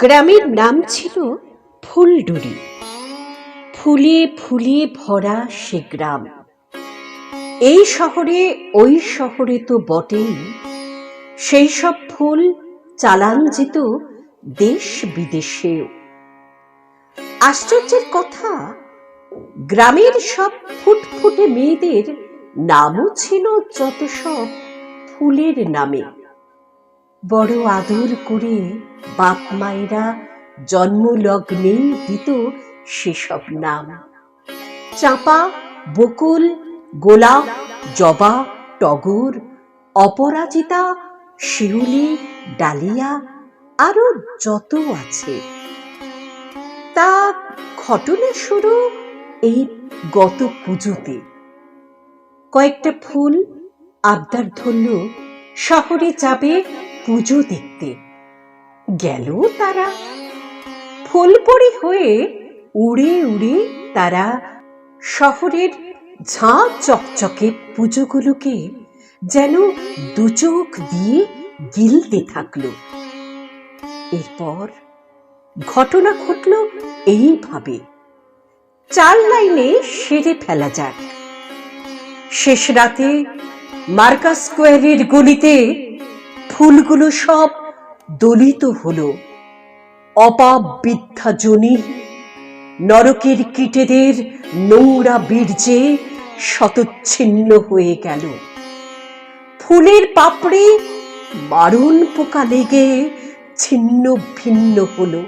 গ্রামের নাম ছিল ফুলডুরি। ফুলে ফুলে ভরা সে গ্রাম। এই শহরে, ওই শহরে তো বটেই। সেই সব ফুল চালান যেত দেশ বিদেশেও। আশ্চর্যের কথা, গ্রামের সব ফুটফুটে মেয়েদের নামও ছিল যত সব ফুলের নামে। বড় আদর করে বাপ মায়েরা জন্মলগ্নেই দিত সেসব নাম। চাঁপা, বকুল, গোলাপ, জবা, টগর, অপরাজিতা, শিউলি, ডালিয়া আরও যত আছে। তা ঘটনা শুরু এই গত পুজোতে। কয়েকটা ফুল আবদার ধরল, শহরে যাবে পুজো দেখতে। গেল তারা। ফুলপরি হয়ে উড়ে উড়ে তারা শহরের ঝাঁ চকচকে পুজোগুলোকে যেন দুচোখ দিয়ে গিলতে থাকল। এরপর ঘটনা ঘটল এইভাবে। চার লাইনে সেরে ফেলা যাক। শেষ রাতে মার্কাস স্কোয়ারের গলিতে ফুলগুলো সব দলিত হলো। অপাপ বিদ্যা জনি নরকের কীটেদের নোংরা বীর্যে শতচ্ছিন্ন হয়ে গেল। ফুলের পাপড়ি মারণ পোকা লেগে ছিন্ন ভিন্ন হলো।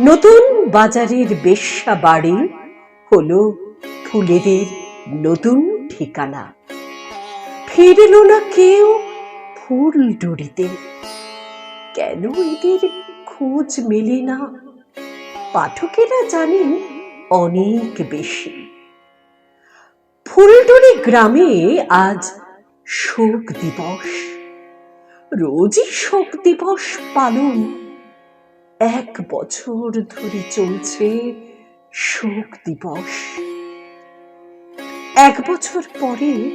নতুন বাজারের বেশ্যা বাড়ি হল ফুলেদের নতুন ঠিকানা। ফিরল না কেউ ফুল ডুরিতে কেন এদের খোঁজ মেলে না? পাঠকেরা জানেন অনেক বেশি। ফুলডুরি গ্রামে আজ শোক দিবস। রোজই শোক দিবস পালন। এক বছর ধরে চলছে শোক দিবস। এক বছর পরে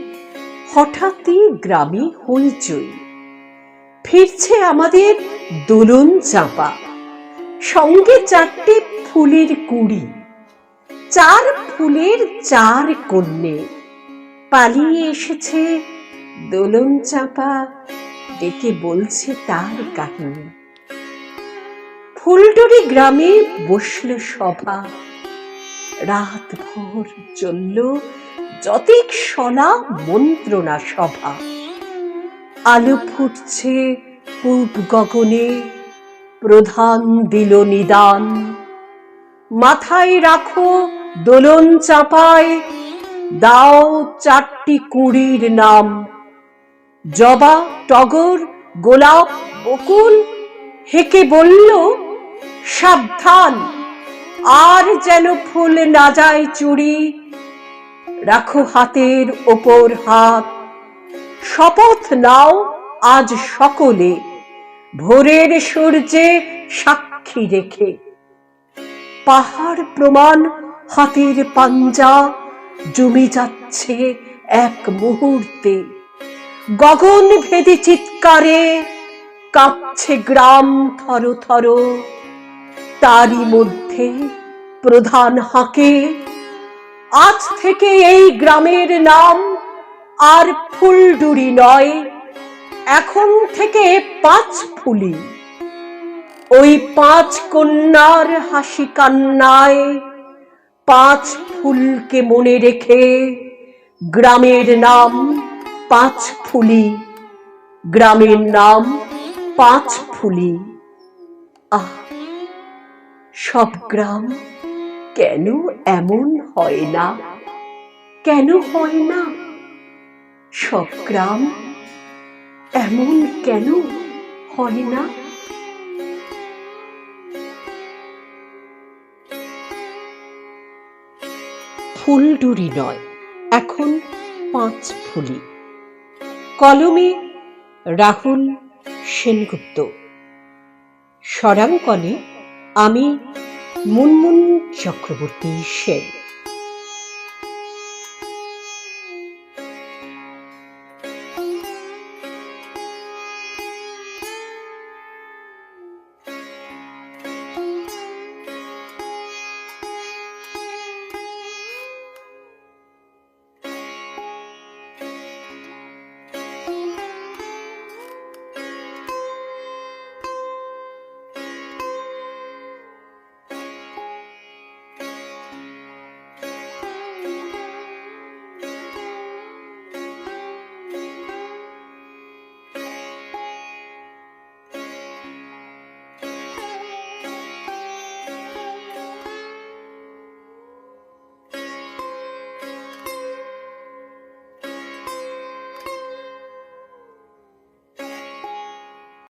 হঠাৎই গ্রামে হইচই। ফিরছে আমাদের দোলন চাপা। সঙ্গে চারটে ফুলের কুড়ি, চার ফুলের চার কন্যে। পালিয়ে এসেছে দোলন চাপা, ডেকে বলছে তার কাহিনী। ফুলটুরি গ্রামে বসল সভা। রাত ভোর চলল যতেক সলা মন্ত্রণা সভা। আলো ফুটছে পূব গগনে, প্রধান দিল নিদান। মাথায় রাখো দোলন চাপায়, দাও চারটি কুড়ির নাম। জবা, টগর, গোলাপ, বকুল, হেকে বলল, সাবধান, আর যেন ফুল না যায় চুরি, রাখো হাতের ওপর হাত। শপথ নাও আজ সকলে। ভোরের সূর্যে সাক্ষী রেখে। পাহাড় প্রমাণ, হাতের পাঞ্জা, জমে যাচ্ছে এক মুহূর্তে। গগন ভেদে চিৎকারে কাঁপছে গ্রাম থর থর। তারই মধ্যে প্রধান হাঁকে। আজ থেকে এই গ্রামের নাম আর ফুলডুরি নয়, এখন থেকে পাঁচ ফুলি। ওই পাঁচ কন্যার হাসি কান্নায় পাঁচ ফুলকে মনে রেখে গ্রামের নাম পাঁচ ফুলি, গ্রামের নাম পাঁচ ফুলি। আহ, সব গ্রাম কেন এমন হয় না? কেন হয় না? সব গ্রাম এমন কেন হয় না? ফুলডুরি নয়, এখন পাঁচ ফুলি। কলমে রাহুল সেনগুপ্ত। স্বরাঙ্কনে আমি মুনমুন চক্রবর্তী সেন।